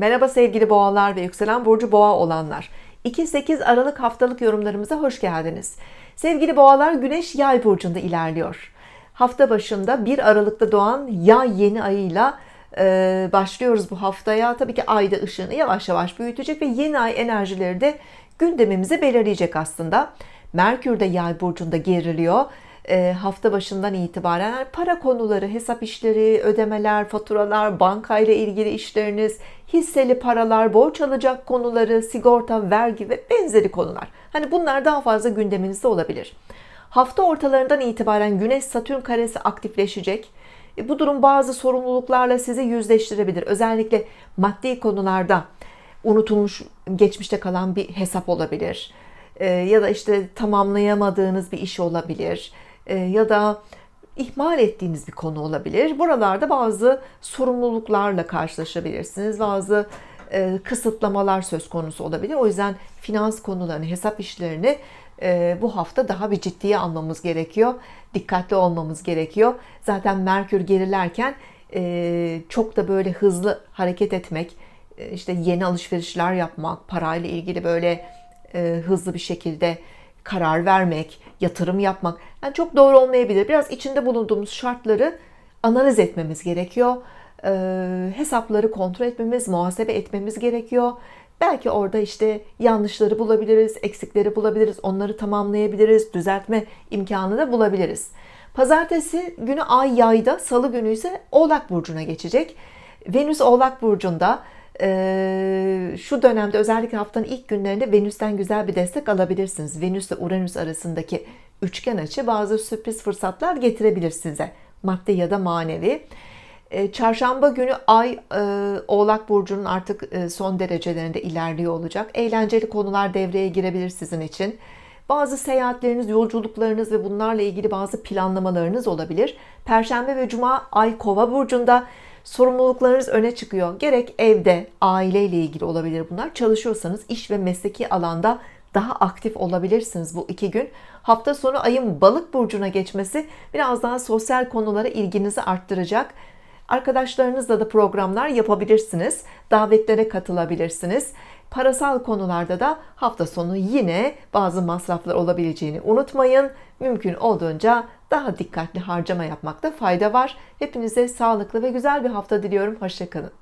Merhaba sevgili boğalar ve yükselen burcu boğa olanlar. 2-8 Aralık haftalık yorumlarımıza hoş geldiniz. Sevgili boğalar Güneş Yay burcunda ilerliyor. Hafta başında 1 Aralık'ta doğan Yay yeni ayıyla e, başlıyoruz bu haftaya. Tabii ki ayda ışığını yavaş yavaş büyütecek ve yeni ay enerjileri de gündemimizi belirleyecek aslında. Merkür de Yay burcunda geriliyor hafta başından itibaren yani para konuları, hesap işleri, ödemeler, faturalar, bankayla ilgili işleriniz, hisseli paralar, borç alacak konuları, sigorta, vergi ve benzeri konular. Hani bunlar daha fazla gündeminizde olabilir. Hafta ortalarından itibaren Güneş Satürn karesi aktifleşecek. E, bu durum bazı sorumluluklarla sizi yüzleştirebilir. Özellikle maddi konularda unutulmuş, geçmişte kalan bir hesap olabilir. E, ya da işte tamamlayamadığınız bir iş olabilir e, ya da ihmal ettiğiniz bir konu olabilir. Buralarda bazı sorumluluklarla karşılaşabilirsiniz. Bazı e, kısıtlamalar söz konusu olabilir. O yüzden finans konularını, hesap işlerini e, bu hafta daha bir ciddiye almamız gerekiyor. Dikkatli olmamız gerekiyor. Zaten Merkür gerilerken çok da böyle hızlı hareket etmek, işte yeni alışverişler yapmak, parayla ilgili böyle hızlı bir şekilde karar vermek, yatırım yapmak yani çok doğru olmayabilir. Biraz içinde bulunduğumuz şartları analiz etmemiz gerekiyor. E, hesapları kontrol etmemiz, muhasebe etmemiz gerekiyor. Belki orada işte yanlışları bulabiliriz, eksikleri bulabiliriz, onları tamamlayabiliriz, düzeltme imkanı da bulabiliriz. Pazartesi günü ay yayda, salı günü ise Oğlak Burcu'na geçecek. Venüs Oğlak Burcu'nda ee, şu dönemde özellikle haftanın ilk günlerinde Venüs'ten güzel bir destek alabilirsiniz. Venüs ile Uranüs arasındaki üçgen açı bazı sürpriz fırsatlar getirebilir size. Maddi ya da manevi. Ee, çarşamba günü Ay e, Oğlak Burcu'nun artık e, son derecelerinde ilerliyor olacak. Eğlenceli konular devreye girebilir sizin için. Bazı seyahatleriniz, yolculuklarınız ve bunlarla ilgili bazı planlamalarınız olabilir. Perşembe ve Cuma Ay Kova Burcu'nda sorumluluklarınız öne çıkıyor. Gerek evde, aileyle ilgili olabilir bunlar. Çalışıyorsanız iş ve mesleki alanda daha aktif olabilirsiniz bu iki gün. Hafta sonu ayın balık burcuna geçmesi biraz daha sosyal konulara ilginizi arttıracak. Arkadaşlarınızla da programlar yapabilirsiniz. Davetlere katılabilirsiniz. Parasal konularda da hafta sonu yine bazı masraflar olabileceğini unutmayın. Mümkün olduğunca daha dikkatli harcama yapmakta fayda var. Hepinize sağlıklı ve güzel bir hafta diliyorum. Hoşçakalın.